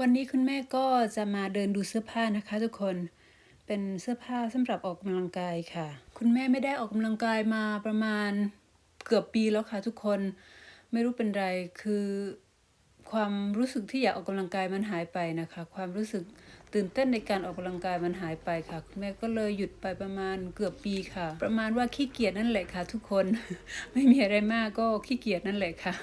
วันนี้คุณแม่ก็จะมาเดินดูเสื้อผ้านะคะทุกคน เป็นเสื้อผ้าสำหรับออกกำลังกายค่ะ คุณแม่ไม่ได้ออกกำลังกายมาประมาณเกือบปีแล้วค่ะทุกคน ไม่รู้เป็นไร คือความรู้สึกที่อยากออกกำลังกายมันหายไปนะคะ ความรู้สึกตื่นเต้นในการออกกำลังกายมันหายไปค่ะ คุณแม่ก็เลยหยุดไปประมาณเกือบปีค่ะ ประมาณว่าขี้เกียจนั่นแหละค่ะ ทุกคน ไม่มีอะไรมากก็ขี้เกียจนั่นแหละค่ะ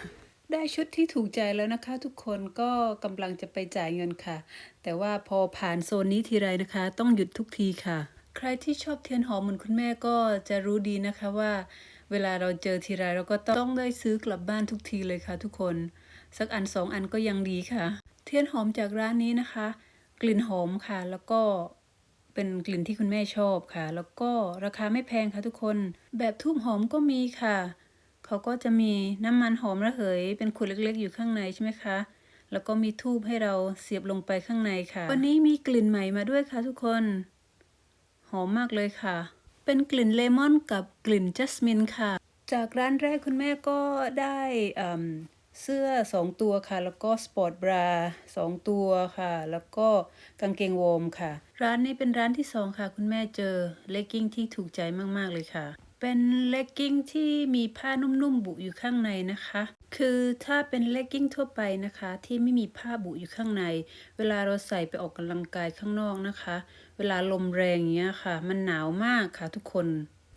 ได้ชุดที่ถูกใจแล้วนะคะ ทุกคนก็กำลังจะไปจ่ายเงินค่ะ แต่ว่าพอผ่านโซนนี้ทีไรนะคะ ต้องหยุดทุกทีค่ะ ใครที่ชอบเทียนหอมเหมือนคุณแม่ก็จะรู้ดีนะคะว่าเวลาเราเจอทีไรเราก็ต้องได้ซื้อกลับบ้านทุกทีเลยค่ะ ทุกคน สักอันสองอันก็ยังดีค่ะ เทียนหอมจากร้านนี้นะคะ กลิ่นหอมค่ะ แล้วก็เป็นกลิ่นที่คุณแม่ชอบค่ะ แล้วก็ราคาไม่แพงค่ะทุกคน แบบทูบหอมก็มีค่ะ เขาก็จะมีน้ำมันหอมระเหย เป็นขวดเล็กๆ อยู่ข้างในใช่ไหมคะ แล้วก็มีทูบให้เราเสียบลงไปข้างในค่ะ วันนี้มีกลิ่นใหม่มาด้วยค่ะทุกคน หอมมากเลยค่ะ เป็นกลิ่นเลมอนกับกลิ่นจัสมินค่ะ จากร้านแรกคุณแม่ก็ได้เสื้อสองตัวค่ะ แล้วก็สปอร์ตบราสองตัวค่ะ แล้วก็กางเกงวอร์มค่ะ ร้านนี้เป็นร้านที่สองค่ะ คุณแม่เจอเลกกิ้งที่ถูกใจมาก ๆ เลยค่ะ เป็นเลกกิ้งที่มีผ้านุ่มๆบุอยู่ข้างในนะคะ คือถ้าเป็นเลกกิ้งทั่วไปนะคะ ที่ไม่มีผ้าบุอยู่ข้างใน เวลาเราใส่ไปออกกำลังกายข้างนอกนะคะ เวลาลมแรงอย่างเงี้ยค่ะ มันหนาวมากค่ะทุกคน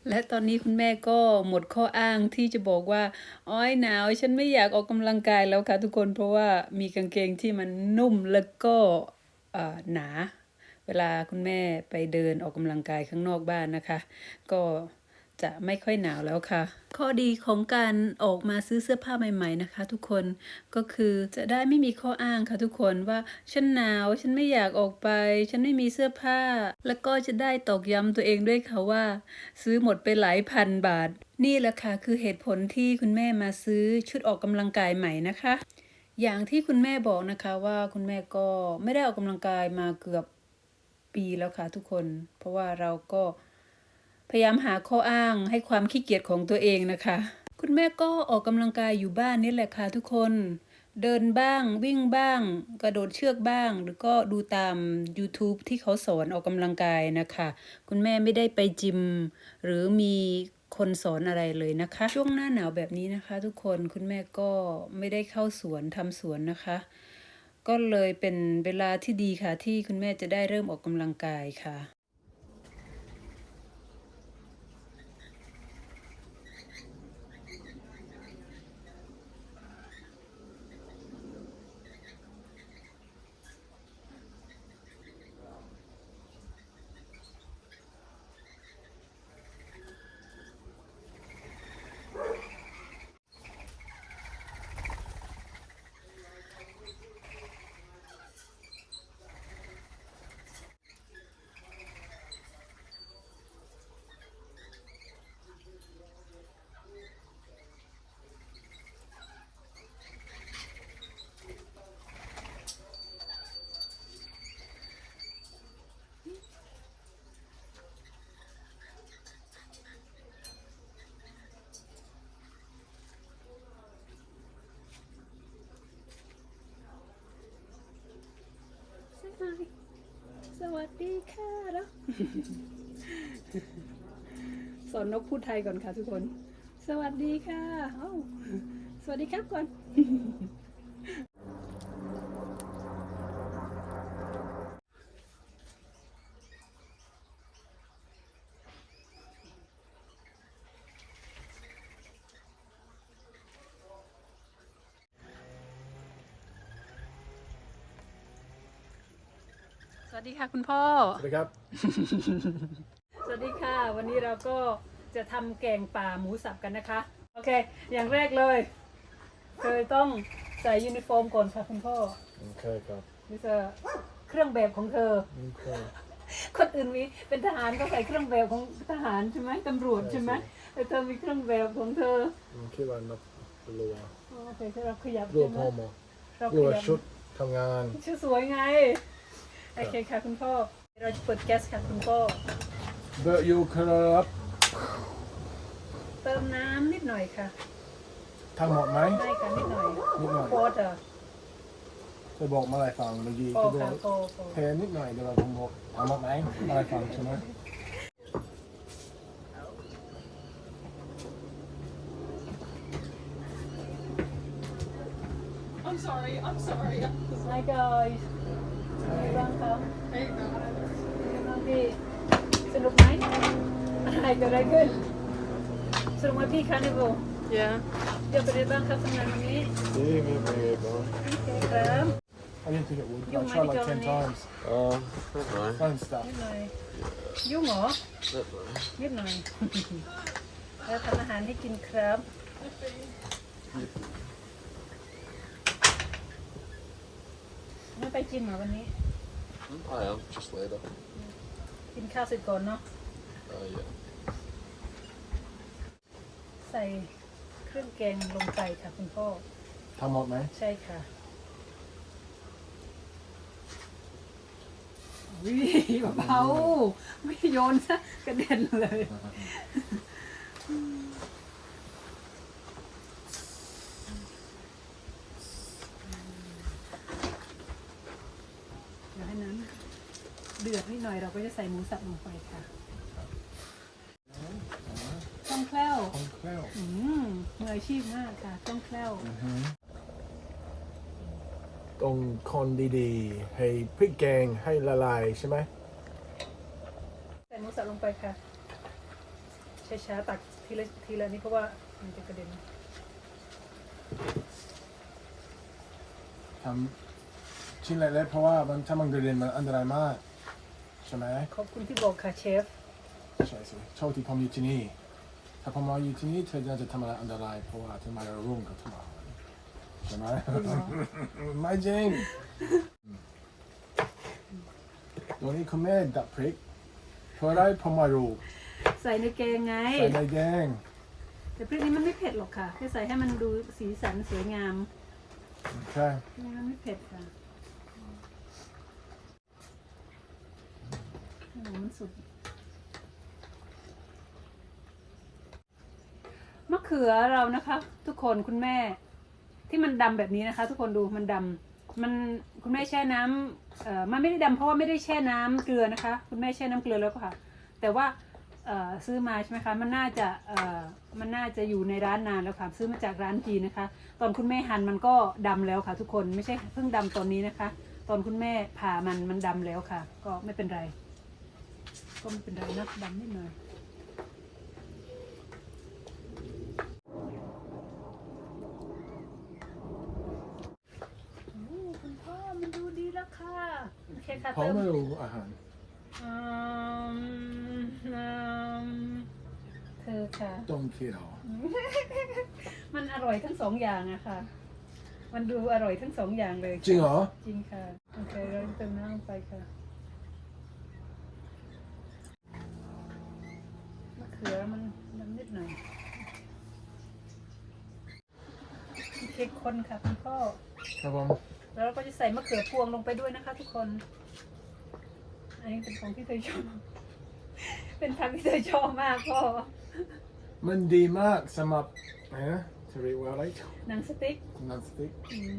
และตอนนี้คุณแม่ก็หมดข้ออ้างที่จะบอกว่า อ้อยหนาวฉันไม่อยากออกกำลังกายแล้วค่ะทุกคนเพราะว่ามีกางเกงที่มันนุ่มแล้วก็หนาเวลาคุณแม่ไปเดินออกกำลังกายข้างนอกบ้านนะคะ ก็ จะไม่ค่อยหนาวแล้วค่ะ ข้อดีของการออกมาซื้อเสื้อผ้าใหม่ ๆนะคะ ทุกคนก็คือจะได้ไม่มีข้ออ้างค่ะทุกคนว่าฉันหนาวฉันไม่อยากออกไป ฉันไม่มีเสื้อผ้า แล้วก็จะได้ตอกย้ำตัวเองด้วยค่ะว่า ซื้อหมดไปหลายพันบาท นี่แหละค่ะคือเหตุผลที่คุณแม่มาซื้อชุดออกกำลังกายใหม่นะคะ อย่างที่คุณแม่บอกนะคะว่าคุณแม่ก็ไม่ได้ออกกำลังกายมาเกือบปีแล้วค่ะทุกคน เพราะว่าเราก็ พยายามหาข้ออ้างให้ความขี้เกียจของตัวเองนะคะ คุณแม่ก็ออกกำลังกายอยู่บ้านนี่แหละค่ะทุกคน เดินบ้างวิ่งบ้าง กระโดดเชือกบ้าง หรือก็ดูตาม YouTube ที่เขาสอนออกกำลังกายนะคะ คุณแม่ไม่ได้ไปจิม หรือมีคนสอนอะไรเลยนะคะ ช่วงหน้าหนาวแบบนี้นะคะ ทุกคนคุณแม่ก็ไม่ได้เข้าสวนทำสวนนะคะ ก็เลยเป็นเวลาที่ดีค่ะ ที่คุณแม่จะได้เริ่มออกกำลังกายค่ะ ค สวัส ดีค่ะแล้วสอนนกพูดไทยก่อนค่ะทุกคน สวัสดีค่ะ สวัสดีครับก่อน สวัสดีค่ะคุณพ่อ สวัสดีครับ สวัสดีค่ะ วันนี้เราก็จะทำแกงป่าหมูสับกันนะคะ โอเค อย่างแรกเลยเธอต้องใส่ยูนิฟอร์มก่อนค่ะคุณพ่อ โอเคครับนี่จะเครื่องแบบของเธอ โอเค คนอื่นมีเป็นทหารก็ใส่เครื่องแบบของทหารใช่ไหมตำรวจใช่ไหมแต่เธอมีเครื่องแบบของเธอผมคิดว่านับรัวโอเคเราขยับรัวใช่ไหพมอหมอเราขรัวยับชุดทำงาน ชื่อสวยไง โอเคค่ะคุณพ่อ เราจะเปิดแก๊สค่ะคุณพ่อ เบอร์ยูครับเติมน้ำนิดหน่อยค่ะทั้งหมดไหมได้ค่ะนิดหน่อยนิดหน่อยโคตรจะบอกมาอะไรฟังเมื่อกี้โคจะบอค่ะกโคโคแพนนิดหน่อยเดี๋ยวเราผมบอกทำหมดไหมอะไรฟังใช่ไหม I'm sorry, I'm sorry. Hi guys เป็นไง บ้างครับพี่สนุกไหมอะไรเกิดอะไรขึ้นสนุกไหมพี่คาร์นิวัล Yeah. เดี๋ยวเป็นไงบ้างครับทำงานวันนี้ดีมีเป็นไงบ้างโอเครับ I didn't think it would. You I might tried go like ten in. times. Uh, that's fine. Phone stuff. นิดหน่อยยุ่งเหรอ That's fine. นิดหน่อย แล้วทำอาหารให้กินครับ ไม่ไปจิมเหรอวันนี้ I am, just later. กินข้าวเสร็จก่อนเนาะ Uh, yeah. ใส่เครื่องแกงลงไปค่ะคุณพ่อทำหมดไหมใช่ค่ะวิเบาๆไม่โยนซะกระเด็นเลย เดี๋ยวให้น้ำเดือดนิดหน่อยเราก็จะใส่หมูสับลงไปค่ะต้องแคล้วของแคล้วอืมมืออาชีพมากค่ะต้องแคล้วตรงคนดีๆ ให้พริกแกงให้ละลายใช่ไหมใส่หมูสับลงไปค่ะ ช้าๆตักทีละทีละนิดเพราะว่ามันจะกระเด็นทำชิ้นเล็กๆเพราะว่ามันถ้ามันกระเด็นมันอันตรายมากใช่ไหมขอบคุณที่บอกค่ะเชฟ ใช่สิโชคที่ผมอยู่ที่นี่ ถ้าผมมาอยู่ที่นี่เธอน่าจะทำอะไรอันตรายเพราะว่าเธอมารุ่งกับทุกวันใช่ไหมไม่จริงตัวนี้คุณแม่ดับพริกเพราะอะไรผมมารู้ใส่ในแกงไง ใส่ในแกงแต่พริกนี้มันไม่เผ็ดหรอกค่ะแค่ใส่ให้มันดูสีสันสวยงามโอเคนี่มันไม่เผ็ดค่ะโอ้โหมันสุดมะเขือเรานะคะ ทุกคนคุณแม่ ที่มันดำแบบนี้นะคะ ทุกคนดูมันดำมันคุณแม่แช่น้ำเอ่อมันไม่ได้ดำเพราะว่าไม่ได้แช่น้ำเกลือนะคะ คุณแม่แช่น้ำเกลือแล้วค่ะ แต่ว่าเอ่อซื้อมาใช่ไหมคะมันน่าจะเอ่อมันน่าจะอยู่ในร้านนานแล้วค่ะซื้อมาจากร้านจีนนะคะ ตอนคุณแม่หั่นมันก็ดำแล้วค่ะ ทุกคนไม่ใช่เพิ่งดำตอนนี้นะคะ ตอนคุณแม่ผ่ามันมันดำแล้วค่ะ ก็ไม่เป็นไร ก็ไม่เป็นไรนะดำนิดหน่อยโอ้คุณพ่อมันดูดีแล้วค่ะโอเคค่ะผมเติมไม่รู้อาหาร อืมอืมเธอค่ะ ต้มเคี่ยวมันอร่อยทั้งสองอย่างอะค่ะ มันดูอร่อยทั้งสองอย่างเลยจริงเหรอ จริงค่ะ โอเคเราจะเติมน้ำลงไปค่ะมะเขือมันน้ำนิดหน่อยโอเคคนค่ะคุณพ่อ ครับผมแล้วเราก็จะใส่มะเขือพวงลงไปด้วยนะคะทุกคน อันนี้เป็นของที่เธอชอบ เป็นพักที่เธอชอบมากพ่อ มันดีมากสำหรับนะทรีวอลไลท์หนังสติ๊กนันสติ๊กอืม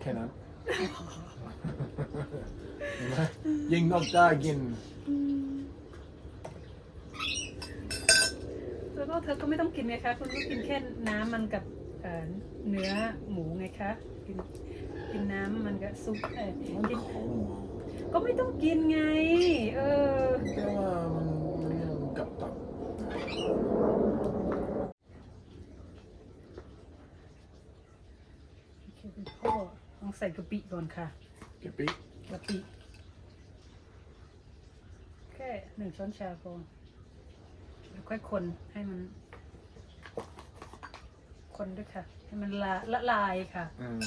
แค่นั้นเห็นไหมยิงนกได้กิน แล้วก็เธอก็ไม่ต้องกินไงคะ คุณก็กินแค่น้ำมันกับ เเนื้อหมูไงคะ กินกินน้ำมันกับซุปเออมันกินของหมูก็ไม่ต้องกินไง เออ แต่ว่ามันมันยังกับตับโอเคคุณพ่อลองใส่กะปิก่อนค่ะกะปิกะปิแค่หนึ่งช้อนชาพอแล้วค่อยคนให้มัน คนด้วยค่ะ ให้มันละละลายค่ะ อืม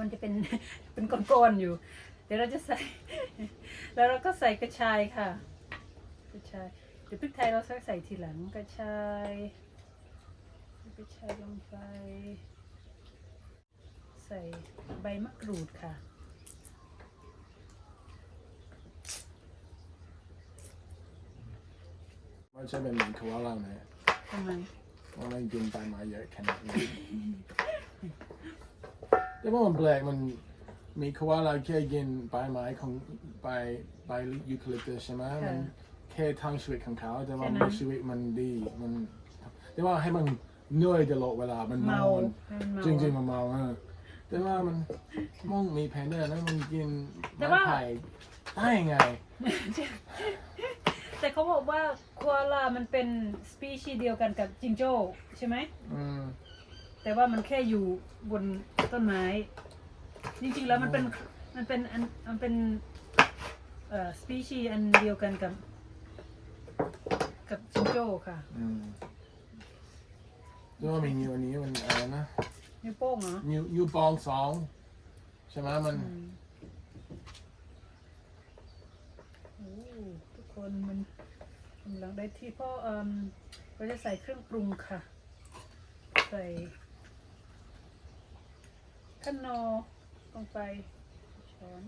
มันจะเป็น เป็นก้อนๆอยู่ เดี๋ยวเราจะใส่ แล้วเราก็ใส่กระชายค่ะ กระชาย เดี๋ยวพริกไทยเราใส่ทีหลังกระชายกระชายลงไป ใส่ใบมะกรูดค่ะ มันจะเป็นเหมือนคาวาล่าไหมทำไม ว่ามันกินใบไม้เยอะขนาดนี้แต่ว่ามันแปลกมันมีคาวาล่าแค่กินใบไม้ของใบใบยูคาลิปตัสใช่ไหมมันแค่ทางชีวิตของเขาแต่ว่ามันชีวิตมันดีมันแต่ว่าให้มันเหนื่อยตลอดเวลามันเมาเมาให้มันเมาจริงๆมันเมาอะแต่ว่ามันมองมีแพนเนอร์นะมันกินแต่ไม้ว่าไผ่ได้ยังไง แต่เขาบอกว่าคัวลามันเป็นสปีชีส์เดียวกันกับจิงโจ้ใช่ไหม อืม แต่ว่ามันแค่อยู่บนต้นไม้ จริงๆแล้วมันเป็นมันเป็นอันมันเป็นเอ่อสปีชีส์อันเดียวกันกับ กับจิงโจ้ค่ะอืมแล้วมีนิ้วอันนี้มันอะไรนะนิ้วโป้งเหรอนิ้วนิ้วปองสองใช่ไหมมัน อืมโอ้ทุก คนมันกำลังได้ที่เพราะเอ่มเราจะใส่เครื่องปรุงค่ะ ใส่ขนอลงไปช้อน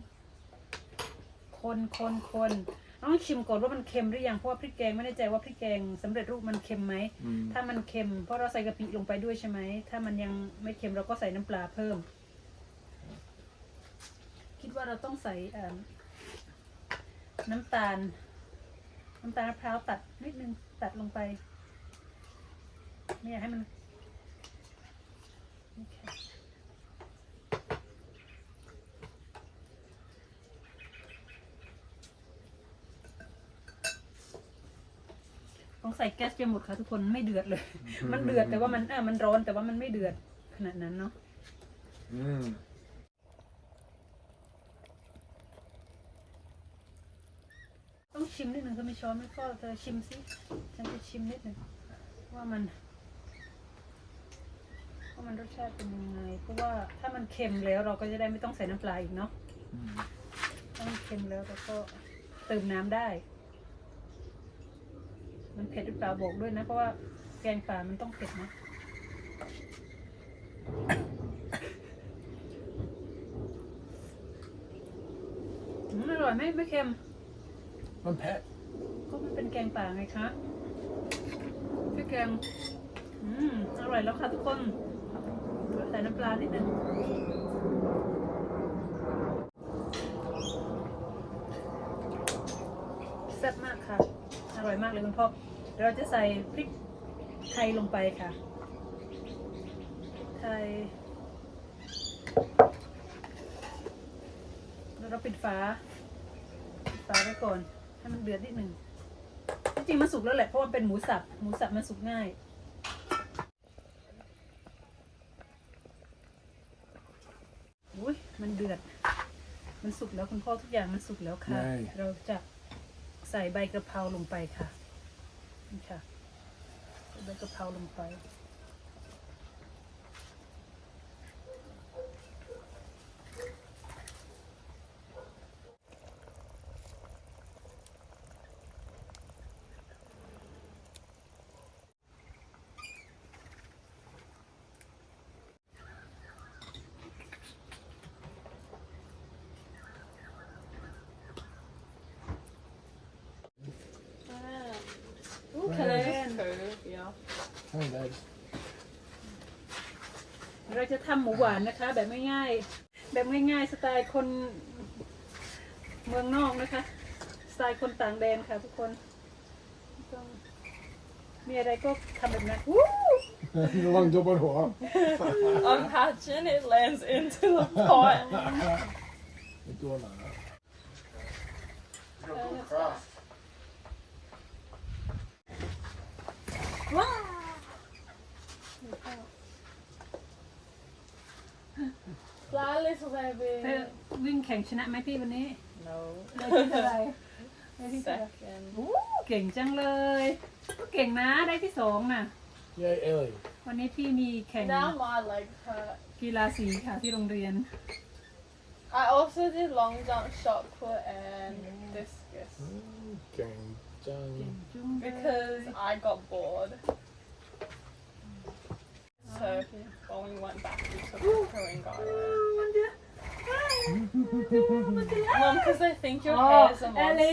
คนคนคนต้องชิมก่อนว่ามันเค็มหรือยังเพราะว่าพริกแกงไม่แน่ใจว่าพริกแกงสำเร็จรูปมันเค็มไหมอืมถ้ามันเค็มเพราะเราใส่กะปิลงไปด้วยใช่ไหมถ้ามันยังไม่เค็มเราก็ใส่น้ำปลาเพิ่ม คิดว่าเราต้องใส่เอิ่มน้ำตาล น้ำตาลมะพร้าวตัดนิดนึงตัดลงไปไม่อยากให้มันโอเคต้องใส่แก๊สจนหมดค่ะทุกคนไม่เดือดเลย มันเดือดแต่ว่ามันเออมันร้อนแต่ว่ามันไม่เดือดขนาดนั้นเนาะ อืม ต้อง ชิมนิดหนึ่งก็ไม่ช้อนไม่ก็เธอชิมสิฉันจะชิมนิดหนึ่งว่ามันว่ามันรสชาติเป็นยังไงเพราะว่าถ้ามันเค็มแล้วเราก็จะได้ไม่ต้องใส่น้ำปลาอีกเนาะถ้ามันเค็มแล้วเราก็เติมน้ำได้ มันเผ็ดหรือเปล่าบอกด้วยนะ เพราะว่าแกงป่ามันต้องเผ็ดนะอืมอร่อยไหมไม่เค็ม มันแพ้ก็มันเป็นแกงป่าไงคะพี่แกง อืม อร่อยแล้วค่ะทุกคนใส่น้ำปลานิดนึงแซ่บมากค่ะ อร่อยมากเลยคุณพ่อเดี๋ยวเราจะใส่พริกไทยลงไปค่ะ ไทยแล้วเราปิดฝาปิดฝาไว้ก่อน ให้มันเดือดนิดหนึ่งจริงๆมันสุกแล้วแหละเพราะมันเป็นหมูสับหมูสับมันสุกง่ายอุ้ยมันเดือด มันสุกแล้วคุณพ่อทุกอย่างมันสุกแล้วค่ะเราจะใส่ใบกระเพราลงไปค่ะนี่ค่ะใส่ใบกระเพราลงไป อู้คะแนน Yeah. ใช่ได้เราจะทำหมูหวานนะคะ แบบง่ายๆ แบบง่ายๆ สไตล์คนเมืองนอกนะคะ สไตล์คนต่างแดนค่ะทุกคนต้องมีอะไรก็ทำแบบนั้นวู้ ระวังตัวบนหัว Imagine it lands into the pot. ไอ้ตัวหนา Fly, little เธอ baby. วิ่งแข่งชนะไหมพี่วันนี้ No. ได้ที่เท่าไหร่ได้ที่เท่าไหร่ Second. วู้เก่งจังเลยก็เก่งนะได้ที่สองน่ะ เย้เอล วันนี้พี่มีแข่ง Now my leg hurt. กีฬาสีค่ะที่โรงเรียน I also did long jump, shot put, and discus เก่งจัง เก่งจุ้งเลย because I got bored. So when we went back, we took a throwing guy. มันจะ Mom, because I think your อ๋อ hair is a แอลิ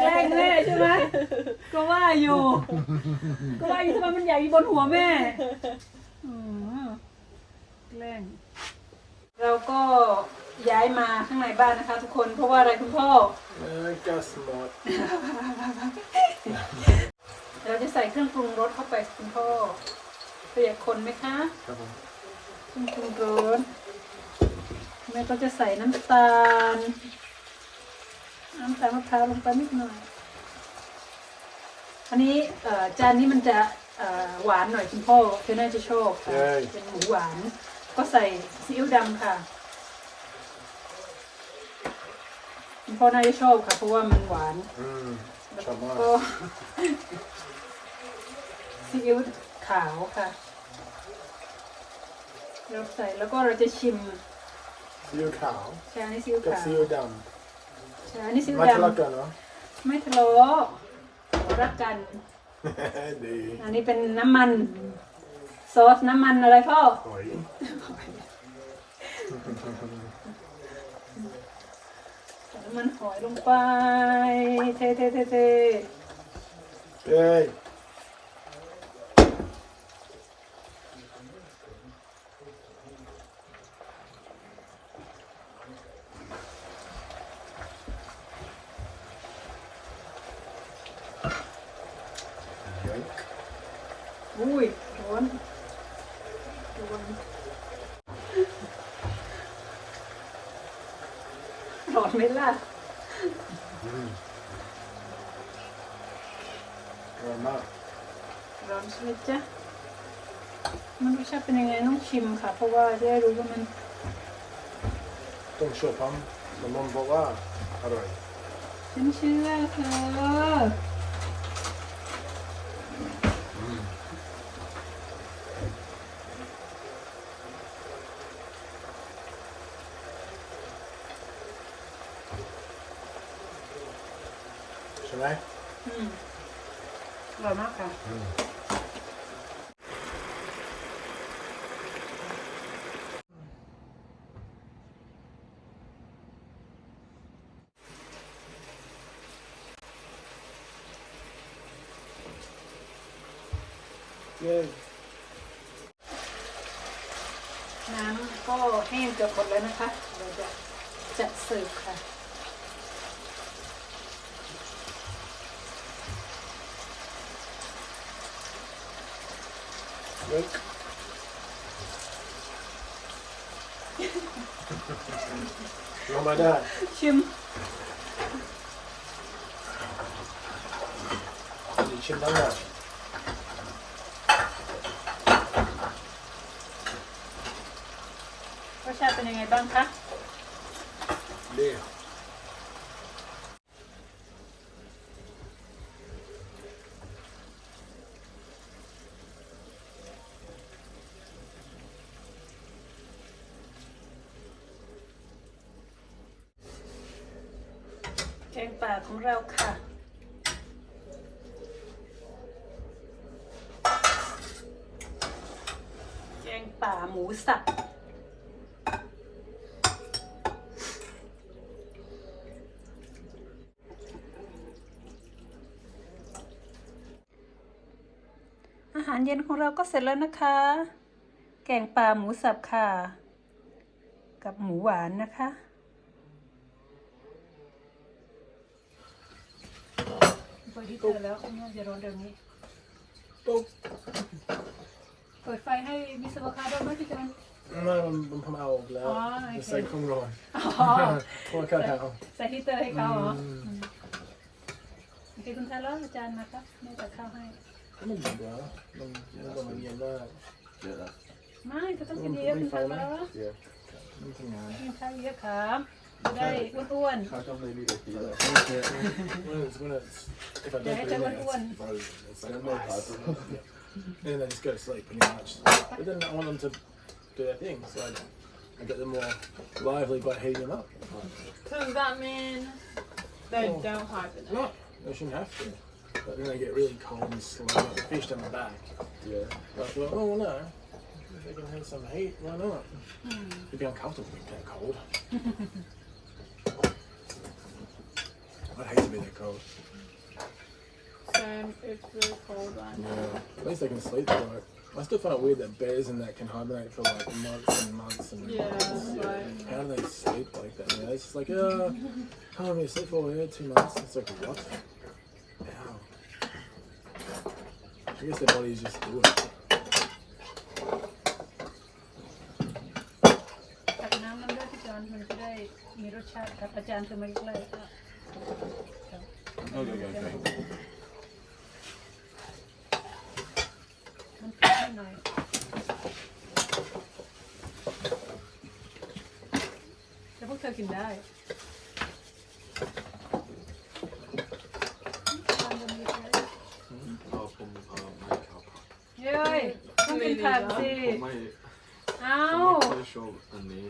แกล้งแม่ใช่ไหมก็ว่าอยู่ ก็ว่าอยู่ทำไมมันใหญ่อยู่บนหัวแม่อืมแกล้งเราก็ย้ายมาข้างในบ้านนะคะ ทุกคนเพราะว่าอะไรคุณพ่อเออกัสหมดเราจะใส่เครื่องปรุงรสเข้าไปคุณพ่อเปียกคนไหมคะ ครับผมเครื่องปรุงรส แม่ก็จะใส่น้ำตาล น้ำตาลมะพร้าวลงไปนิดหน่อย อันนี้เอ่อจานนี้มันจะเอ่อหวานหน่อยคุณพ่อเธอน่าจะชอบค่ะ เป็นหมูหวาน ก็ใส่ซีอิ๊วดำค่ะคุณพ่อน่าจะชอบค่ะ เพราะว่ามันหวานอืมชอบมากก็ซีอิ๊วขาวค่ะเราใส่แล้วก็เราจะชิม ซีอิ๊วขาวใช่อันนี้ซีอิ๊วกับขาวซีอิ๊วดใช่อันนี้ซีำอิ๊วไม่ทะเลาะดำกันเนาะไม่ทะเลาะรักกัน ดีอันนี้เป็นน้ำมันซอสน้ำมันอะไรพ่อ หอยใส่น้ำมันหอยลงไป เทเทเทเทเย้อุ้ยร้อนระวังร้อนไหมล่ะ อร่อยมาก ร้อนใช่ไหมจ๊ะ มันรสชาติเป็นยังไงต้องชิม ค่ะ เพราะว่าจะได้รู้ว่ามันต้องเชื่อผมน้ำมันบอกว่าอร่อยฉันเชื่อเธอใช่ไหมอืมอร่อยมากค่ะ เย้ น้ำก็แห้งเกือบหมดแล้วนะคะ เราจะจัดเสิร์ฟค่ะ เล็กลง มาได้ ชิมชิมทั้งหมดรสชาติเป็นยังไงบ้างคะดีแกงป่าของ เราค่ะแกงป่าหมูสับอาหารเย็นของเราก็เสร็จแล้วนะคะ แกงป่าหมูสับค่ะ กับหมูหวานนะคะ ปิดที่เตอร์แล้วน่าจะร้อนเร็วนี้ปุ๊บเปิดไฟให้มิสวาคาโดไหมพี่จัน ไม่มันมันผมเอาออกแล้วอ๋อโอเค จะใส่เครื่องร้อนอ๋อเพราะว่าข้าวใส่ฮีตเตอร์ให้เขาเหรออืมอืมโอเคคุณทาร์ลอาจารย์มาครับแม่จัดข้าวให้ ไม่เย็นแล้วมันมันก็มันเย็นมาก Yeah, that. ไม่ก็ต้องกินเยอะคุณทาร์ล Yeah. มันทำงานกินข้าวเยอะครับจะ ได้อ้วน How come they need a heater? when it's when it's if I ๆอย่า don't ให้ do เจะ that อ้วน it's frozen it's like Send a my ice. husband. and then I just go to sleep pretty much but then I want them to do their thing so I, I get them more lively by heating them up Does that mean they Oh. don't hibernate? no they shouldn't have to but then they get really cold and slow like the fish down the back Yeah. but I thought oh no if they can have some heat why not it'd be uncomfortable being that cold I hate to be that cold. Same, it's really cold right now. Yeah. At least I can sleep though. I still find it weird that bears and that can hibernate for like months and months and yeah, months. Yeah. How do they sleep like that? Yeah, It's just like, oh, how long they you sleep for? Yeah, two months. It's like, what? I guess their bodies just do it. Today. Chat, นจะได้มีรสชาติครับอาจารย์เธอมาใกล้ๆครับ Okay, okay, okay. มันเผ็ดให้หน่อยแต่พวกเธอกินได้ทานบนนี้เลยเอาผมเอาไม่ครับเย้ยต้องกินผักสิผมไม่เอ้าไม่ค่อยชอบอันนี้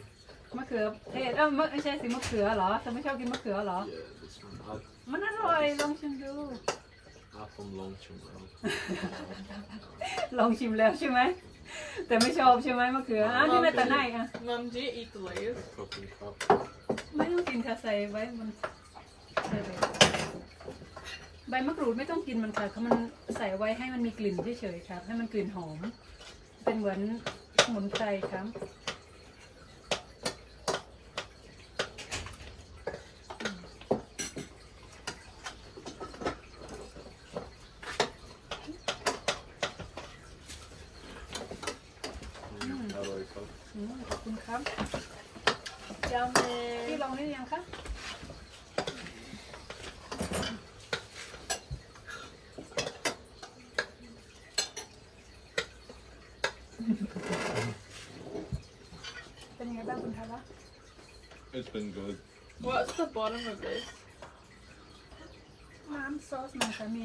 มะเขือเทศเอ้ามะไม่ใช่สิมะเขือเหรอเธอไม่ชอบกินมะเขือเหรอ Yeah, this one อะมันอร่อยลองชิมดูอะผมลองชิมแล้วลองชิมแล้วใช่ไหมแต่ไม่ชอบใช่ไหมมะเขืออ้าวนี่แม่แต่ไหนอะ Mum, do you eat the leaves? ขอบคุณครับไม่ต้องกินค่ะใส่ไว้มันใส่ไปใบมะกรูดไม่ต้องกินมันค่ะเขามันใส่ไว้ให้มันมีกลิ่นเฉยๆครับ ให้มันกลิ่นหอม เป็นเหมือนสมุนไพรครับ อืมอร่อยครับ อื มขอบคุณครับ Yummy. พี่ลองได้ยังคะเป็นยังไงบ้างคุณทาระ It's been good What's the bottom of this? น้ำซอสมันค่ะมี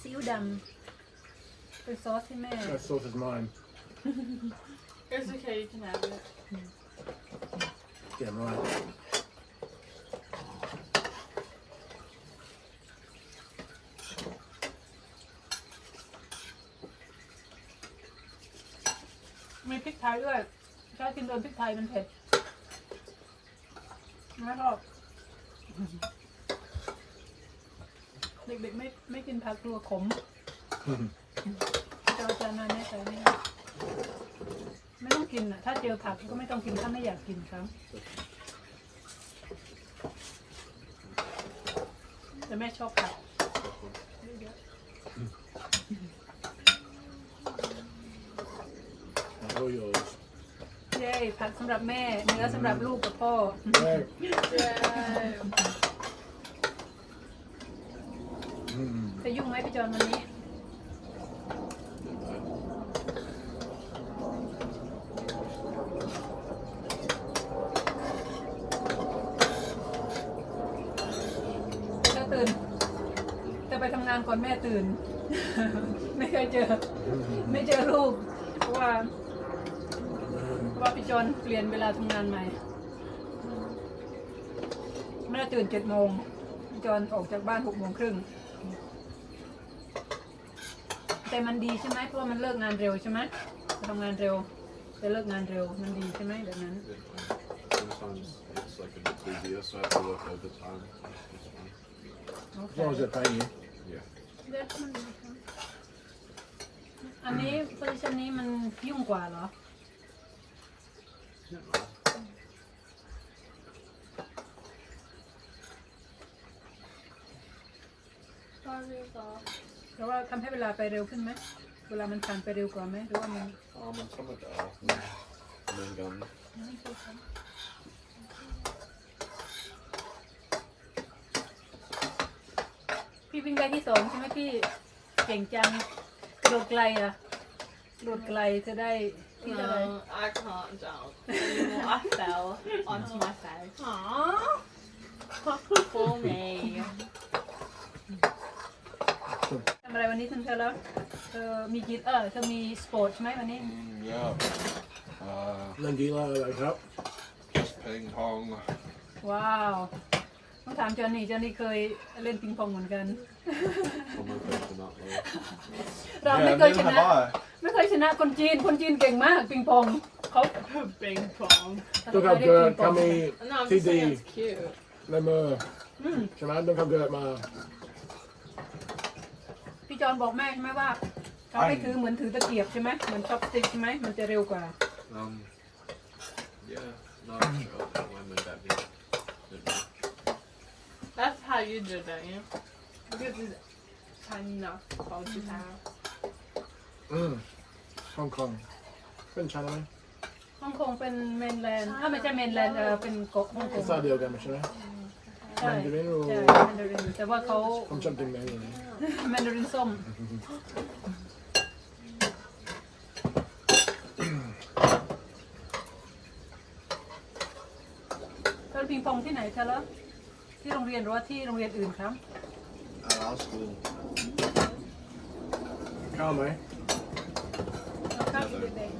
ซีอิ๊วดำเป็นซอสที่แม่ That sauce is mine. It's okay, you can have it. Damn right. มีพริกไทยด้วยชอบกินโดนพริกไทยมันเผ็ดไม่ชอบเด็กๆไม่ไม่กินผักกลัวขมจะเอาจานมาแน่ใจไหมไม่ต้องกินอะ ถ้าเจอผักก็ไม่ต้องกินถ้าไม่อยากกินครับ แต่แม่ชอบผัก That's all yours. เย้ผักสำหรับแม่ เนื้อสำหรับลูกกับพ่อ Right. Yeah. Mm. จะยุ่งไหมพี่จอนวันนี้ จะตื่น จะไปทำงานก่อนแม่ ตื่น ไม่เคยเจอ ไม่เจอลูกเพราะว่าเพราะว่าพี่จอนเปลี่ยนเวลาทำงานใหม่แม่ตื่นเจ็ดโมงพี่จอนออกจากบ้านหกโมงครึ่งแต่มันดีใช่ไหมเพราะว่ามันเลิกงานเร็วใช่ไหมทำงานเร็วจะเลิกงานเร็วมันดีใช่ไหมแบบนั้น Sometimes it's like a bit busier, so I have to work overtime. It's fine. โอ As เค long as they're paying you. Yeah. เล็บมันอันนี้โพซิชันนี้มันยุ่งกว่าเหรอ ตอนเพราะว่าทำให้เวลาไปเร็วขึ้นไหม เวลามันผ่านไปเร็วกว่าไหมหรือว่ามัน Ja, men kommer inte... Ja. ม่ใช่ครับ พี่วิ่งได้ที่สองใช่ไหมพี่เก่งจังกระโดดไกลอะกระโดดไกลจะได้ที่อะไร No, I can't jump anymore. I fell onto my face. Aww. For me. ทำอะไรวันนี้ทันเธอแล้วเธอมีกีตเออเธอมีสปอร์ตใช่ไหมวันนี้ Mm, yeah. Uh, เล่นกีฬาอะไรครับ just ping pong. ว้าว ต้องถามจอห์นนี่จอห์นนี่เคยเล่นปิงปองเหมือนกัน I'm okay for that though. เราไม่เคยชนะ ไม่เคยชนะคนจีน คนจีนเก่งมากปิงปองเขา Bing bong. ต้องเขาเกิดเขามี No, I'm ที่ just ดี saying it's cute. ในมืออืมใช่ไหมต้องเขาเกิดมาพี่จอนบอกแม่ใช่ไหมว่าเขาให้ถือเหมือนถือตะเกียบใช่ไหมเหมือนช็อปสติ๊กใช่ไหมมันจะเร็วกว่า Um, yeah, no, sure. When would that be? That's how you do it, don't you? Because it's tiny enough to hold your hand. อืมฮ่องกงเป็นชาติไหมฮ่องกงเป็นเมนแลนด์ถ้าไม่ใช่เมนแลนด์เออเป็นเกาะฮ่องกภางษาเดียวกันใช่ไหม ใช่แมนดารินรู้ ใช่แมนดารินแต่ว่าเขาผมชอบกินแมนดารินแมนดารินส้มเล่นปิงปองที่ไหนคะแล้ว ที่โรงเรียนหรือว่าที่โรงเรียนอื่นครับ At our school. ข้าวไหมเอาข้าวอีกเด็ก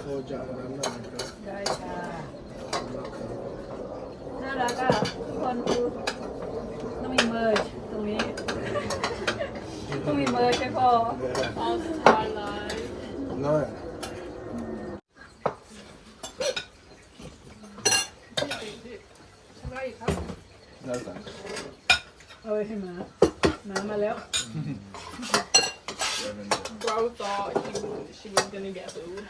โคจะน้ำหน่อยครับๆได้ค่ะน่ารักอะทุกคนดูต้องมีเมิร์จตรงนี้ ต้องมีเมิร์จใช่พอ I'll highlight. น้อย No thanks. เอาไว้ให้หมาหมามาแล้ว Bro thought he was, she was gonna get food.